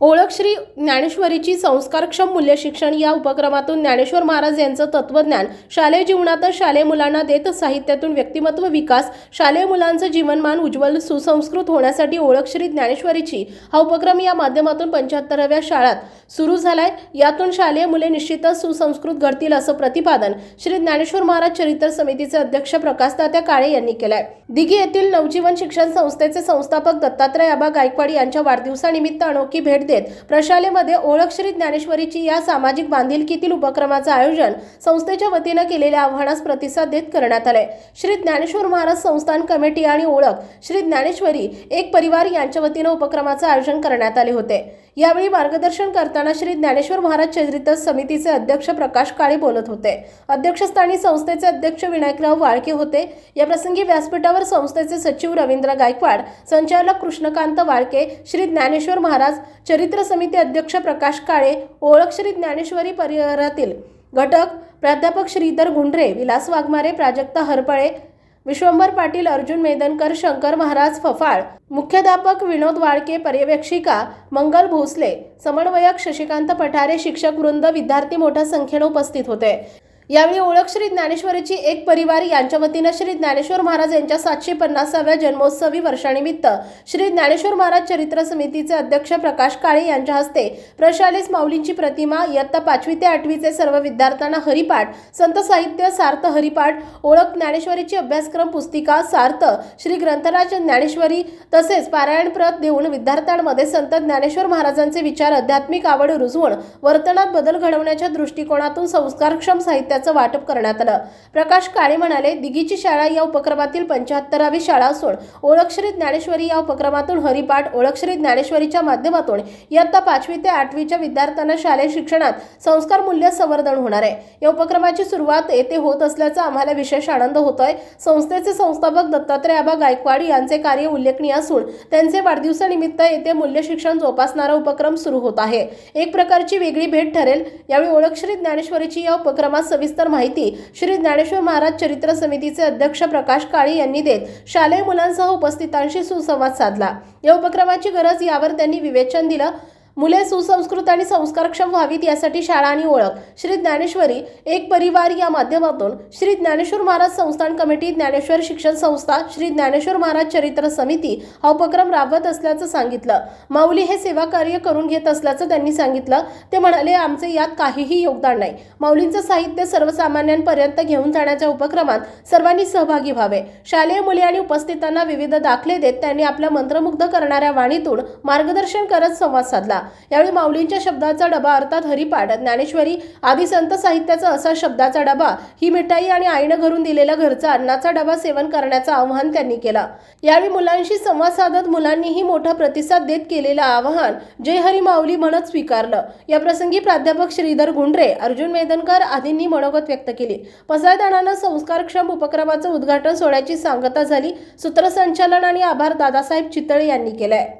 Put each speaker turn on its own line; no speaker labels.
ओळख श्री ज्ञानेश्वरीची संस्कारक्षम मूल्य शिक्षण या उपक्रमातून ज्ञानेश्वर महाराज यांचं तत्वज्ञान शालेय जीवनातच शालेय मुलांना देत साहित्यातून व्यक्तिमत्व विकास शालेय मुलांचं जीवनमान उज्ज्वल सुसंस्कृत होण्यासाठी ओळख श्री ज्ञानेश्वरीची हा उपक्रम या माध्यमातून पंच्याहत्तराव्या शाळात सुरू झालाय. यातून शालेय मुले निश्चितच सुसंस्कृत घडतील असं प्रतिपादन श्री ज्ञानेश्वर महाराज चरित्र समितीचे अध्यक्ष प्रकाश तात्या काळे यांनी केलंय. दिघी येथील नवजीवन शिक्षण संस्थेचे संस्थापक दत्तात्रय आबा गायकवाड यांच्या वाढदिवसानिमित्त अनोखी भेट देत प्रशालेमध्ये ओळख श्री ज्ञानेश्वरीची या सामाजिक बांधिलकीतील उपक्रमाचं आयोजन संस्थेच्या वतीनं केलेल्या आव्हानास प्रतिसाद देत करण्यात आले श्री ज्ञानेश्वर महाराज संस्थान कमिटी आणि ओळख श्री ज्ञानेश्वरी एक परिवार यांच्या वतीनं उपक्रमाचं आयोजन करण्यात आले होते. यावेळी मार्गदर्शन करताना श्री ज्ञानेश्वर महाराज चरित्र समितीचे अध्यक्ष प्रकाश काळे बोलत होते. अध्यक्षस्थानी संस्थेचे अध्यक्ष विनायकराव वाळके होते. या प्रसंगी व्यासपीठावर संस्थेचे सचिव रवींद्र गायकवाड संचालक कृष्णकांत वाळके श्री ज्ञानेश्वर महाराज चरित्र समिती अध्यक्ष प्रकाश काळे ओळख श्री ज्ञानेश्वरी परिवारातील घटक प्राध्यापक श्रीधर गुंडरे विलास वाघमारे प्राजक्ता हरपळे विश्वंभर पाटील अर्जुन मेदनकर शंकर महाराज फफाळ मुख्याध्यापक विनोद वाळके पर्यवेक्षिका मंगल भोसले समन्वयक शशिकांत पठारे शिक्षक वृंद विद्यार्थी मोठ्या संख्येने उपस्थित होते. यावेळी ओळख श्री ज्ञानेश्वरीची एक परिवार यांच्या वतीनं श्री ज्ञानेश्वर महाराज यांच्या सातशे पन्नासाव्या जन्मोत्सवी वर्षानिमित्त श्री ज्ञानेश्वर महाराज चरित्र समितीचे अध्यक्ष प्रकाश काळे यांच्या हस्ते प्रशालेस माऊलींची प्रतिमा इयत्ता पाचवी ते आठवीचे सर्व विद्यार्थ्यांना हरिपाठ संत साहित्य सार्थ हरिपाठ ओळख ज्ञानेश्वरीची अभ्यासक्रम पुस्तिका सार्थ श्री ग्रंथराज ज्ञानेश्वरी तसेच पारायणप्रत देऊन विद्यार्थ्यांमध्ये संत ज्ञानेश्वर महाराजांचे विचार आध्यात्मिक आवड रुजवून वर्तनात बदल घडवण्याच्या दृष्टिकोनातून संस्कारक्षम साहित्याचं वाटप करण्यात आलं. प्रकाश काळे म्हणाले दिघीची शाळा या उपक्रमातील पंच्याहत्तरावी शाळा असून ओळख ज्ञानेश्वरी या उपक्रमातून हरिपाठ ओळख ज्ञानेश्वरीच्या माध्यमातून इयत्ता पाचवी ते आठवीच्या विद्यार्थ्यांना शालेय शिक्षणात संस्कार मूल्य संवर्धन होणार आहे. या उपक्रमाची सुरुवात येथे होत असल्याचा आम्हाला विशेष आनंद होतोय. संस्थेचे संस्थापक दत्तात्रय आबा गायकवाड यांचे कार्य उल्लेखनीय असून त्यांचे वाढदिवसानिमित्त येथे मूल्य शिक्षण जोपासणारा उपक्रम सुरू होत आहे. एक प्रकारची वेगळी भेट ठरेल. यावेळी ओळख ज्ञानेश्वरीची या उपक्रमात सविस्तर माहिती श्री ज्ञानेश्वर महाराज चरित्र समितीचे अध्यक्ष प्रकाश काळे यांनी देत शालेय मुलांसह उपस्थितांशी सुसंवाद साधला. या उपक्रमाची गरज यावर त्यांनी विवेचन दिलं. मुले सुसंस्कृत आणि संस्कारक्षम व्हावीत यासाठी शाळा आणि ओळख. श्री ज्ञानेश्वरी एक परिवार या माध्यमातून श्री ज्ञानेश्वर महाराज संस्थान कमिटी ज्ञानेश्वर शिक्षण संस्था श्री ज्ञानेश्वर महाराज चरित्र समिती हा उपक्रम राबवत असल्याचं सांगितलं. माऊली हे सेवा कार्य करून घेत असल्याचं त्यांनी सांगितलं. ते म्हणाले आमचे यात काहीही योगदान नाही. माऊलींचं साहित्य सर्वसामान्यांपर्यंत घेऊन जाण्याच्या उपक्रमात सर्वांनी सहभागी व्हावे. शालेय मुले आणि उपस्थितांना विविध दाखले देत त्यांनी आपल्या मंत्रमुग्ध करणाऱ्या वाणीतून मार्गदर्शन करत संवाद साधला. यावेळी माऊलींच्या शब्दाचा डबा अर्थात हरिपाठ ज्ञानेश्वरी आदी संत साहित्याचा असा शब्दाचा डबा ही मिठाई आणि आईनं घरून दिलेला घरचा अन्नाचा डबा सेवन करण्याचं आवाहन त्यांनी केलं. यावेळी मुलांशी संवाद साधत मुलांनीही मोठा प्रतिसाद देत केलेलं आवाहन जय हरी माऊली म्हणत स्वीकारलं. या प्रसंगी प्राध्यापक श्रीधर गुंडरे अर्जुन मेदनकर आदींनी मनोगत व्यक्त केली. पसायदानानं संस्कारक्षम उपक्रमाचं उद्घाटन सोहळ्याची सांगता झाली. सूत्रसंचालन आणि आभार दादासाहेब चितळे यांनी केलाय.